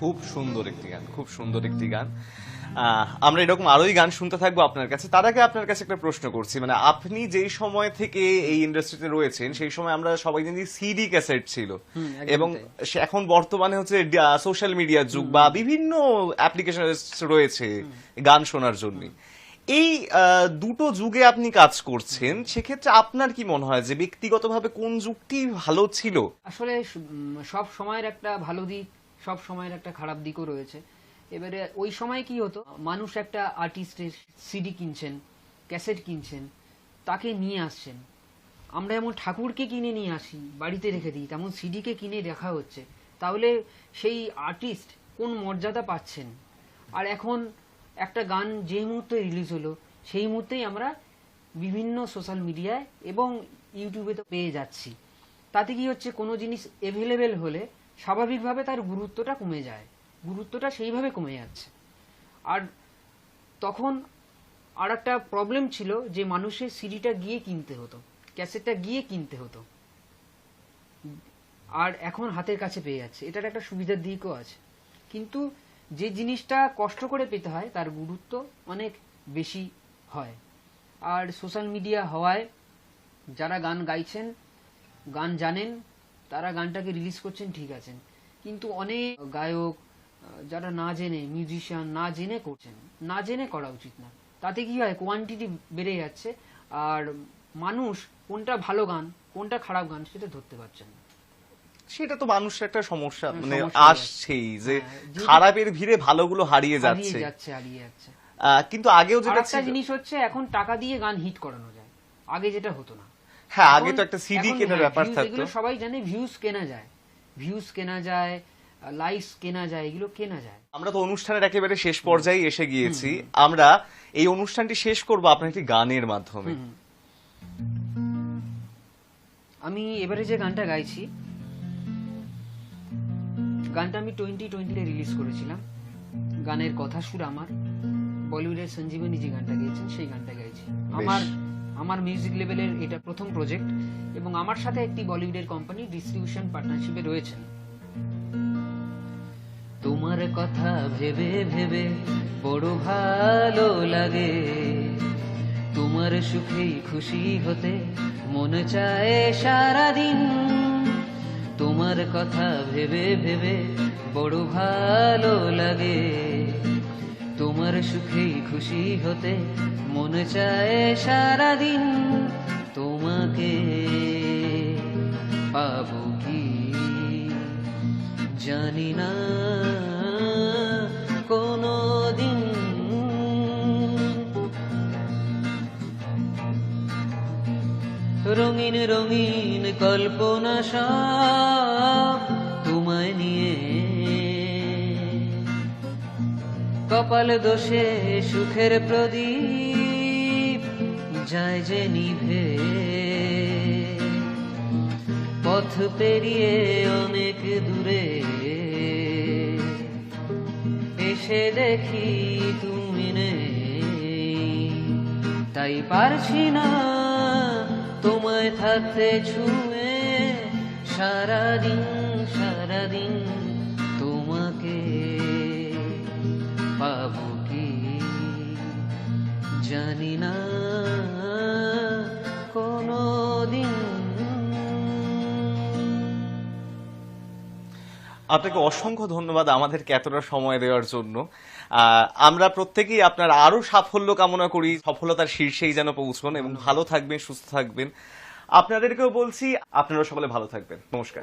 খুব সুন্দর একটি গান খুব সুন্দর একটি গান। আমরা এরকম আরোই গান শুনতে থাকব আপনার কাছে। তার আগে আপনার কাছে একটা প্রশ্ন করছি মানে আপনি যেই সময় থেকে এই ইন্ডাস্ট্রিতে রয়েছেন সেই সময় আমরা সবাই জানি সিডি ক্যাসেট ছিল। এবং এখন বর্তমানে হচ্ছে সোশ্যাল মিডিয়ার যুগ বা বিভিন্ন অ্যাপ্লিকেশন রয়েছে গান শোনার জন্য। এই দুটো যুগে আপনি কাজ করছেন সেক্ষেত্রে আপনার কি মনে হয় যে ব্যক্তিগতভাবে কোন যুগটি ভালো ছিল? আসলে সব সময়ের একটা ভালো দিক সব সময়ের একটা খারাপ দিকও রয়েছে। এবারে ওই সময় কি হতো? মানুষ একটা আর্টিস্টের সিডি কিনছেন, ক্যাসেট কিনছেন, তাকে নিয়ে আসছেন। আমরা যেমন ঠাকুরকে কিনে নিয়ে আসি, বাড়িতে রেখে দিই, তেমন সিডিকে কিনে দেখা হচ্ছে। তাহলে সেই আর্টিস্ট কোন মর্যাদা পাচ্ছেন? আর এখন একটা গান যেই মুহূর্তে রিলিজ হলো, সেই মুহূর্তেই আমরা বিভিন্ন সোশ্যাল মিডিয়ায় এবং ইউটিউবে তো পেয়ে যাচ্ছি। তাতে কি হচ্ছে? কোনো জিনিস এভেলেবেল হলে স্বাভাবিকভাবে তার গুরুত্বটা কমে যায়। গুরুত্বটা সেইভাবে কমে যাচ্ছে। আর তখন আর একটা প্রবলেম ছিল যে মানুষের সিডিটা গিয়ে কিনতে হতো, ক্যাসেটটা গিয়ে কিনতে হতো। আর এখন হাতের কাছে পেয়ে যাচ্ছে। এটার একটা সুবিধার দিকও আছে। কিন্তু যে জিনিসটা কষ্ট করে পেতে হয়, তার গুরুত্ব অনেক বেশি হয়। আর সোশ্যাল মিডিয়া হওয়ায় যারা গান গাইছেন, গান জানেন তারা গানটাকে রিলিজ করছেন ঠিক আছেন। কিন্তু অনেক গায়ক যারা না জেনে মিউজিশিয়ান না জেনে করছেন না জেনে করা উচিত না। তাতে কি হয় কোয়ান্টিটি বেড়ে যাচ্ছে আর মানুষ কোনটা ভালো গান কোনটা খারাপ গান সেটা ধরতে পারছেন না। সেটা তো মানুষের একটা সমস্যা হ্যাঁ, মানে আসছেই যে হ্যাঁ, খারাপের খারাপের ভিড়ে ভালোগুলো হারিয়ে হারিয়ে যাচ্ছে। যাচ্ছে হারিয়ে যাচ্ছে। কিন্তু আগেও যেটা একটা জিনিস হচ্ছে এখন টাকা দিয়ে গান হিট করানো যায়। আগে যেটা হতো না। হ্যাঁ আগে তো একটা সিডি কেনার হ্যাঁ, ব্যাপার থাকতো। সবাই জানে ভিউজ কেনা যায়। ভিউজ কেনা যায় লাইকস কেনা যায় এগুলো কেনা যায়। আমরা তো অনুষ্ঠানের একেবারে শেষ পর্যায়ে এসে গিয়েছি। আমরা এই অনুষ্ঠানটি শেষ করব আপনার একটি গানের মাধ্যমে। আমি এবারে যে গানটা গাইছি গানটা আমি টোয়েন্টি টোয়েন্টিতে রিলিজ করেছিলাম। গানের কথা সুর আমার। বলিউডের সঞ্জীবনী যে গানটা গেয়েছেন সেই গানটা গাইছি। আমার আমার মিউজিক লেভেলের এটা প্রথম প্রজেক্ট এবং আমার সাথে একটি বলিউডের কোম্পানি ডিস্ট্রিবিউশন পার্টনারশিপে রয়েছেন। তোমার কথা ভেবে ভেবে বড় ভালো লাগে। তোমার সুখেই খুশি হতে মন চায় সারাদিন। তোমার কথা ভেবে ভেবে বড় ভালো লাগে। সুখেই খুশি হতে মন চায় সারাদিন তোমাকে। পাবো কি? জানি না কোনো দিন রঙিন রঙিন কল্পনা সব তোমায় নিয়ে কপাল দোষে সুখের প্রদীপ যায় যে নিভে। পথ পেরিয়ে অনেক দূরে এসে দেখি তুমি নেই। তাই পারছি না তোমায় থাকতে ছুঁয়ে। সারাদিন সারাদিন জানি না কোনো দিন আপনাকে অসংখ্য ধন্যবাদ আমাদেরকে এতটা সময় দেওয়ার জন্য। আমরা প্রত্যেকেই আপনার আরও সাফল্য কামনা করি, সফলতার শীর্ষেই যেন পৌঁছন এবং ভালো থাকবেন, সুস্থ থাকবেন। আপনাদেরকেও বলছি আপনারা সকলে ভালো থাকবেন। নমস্কার।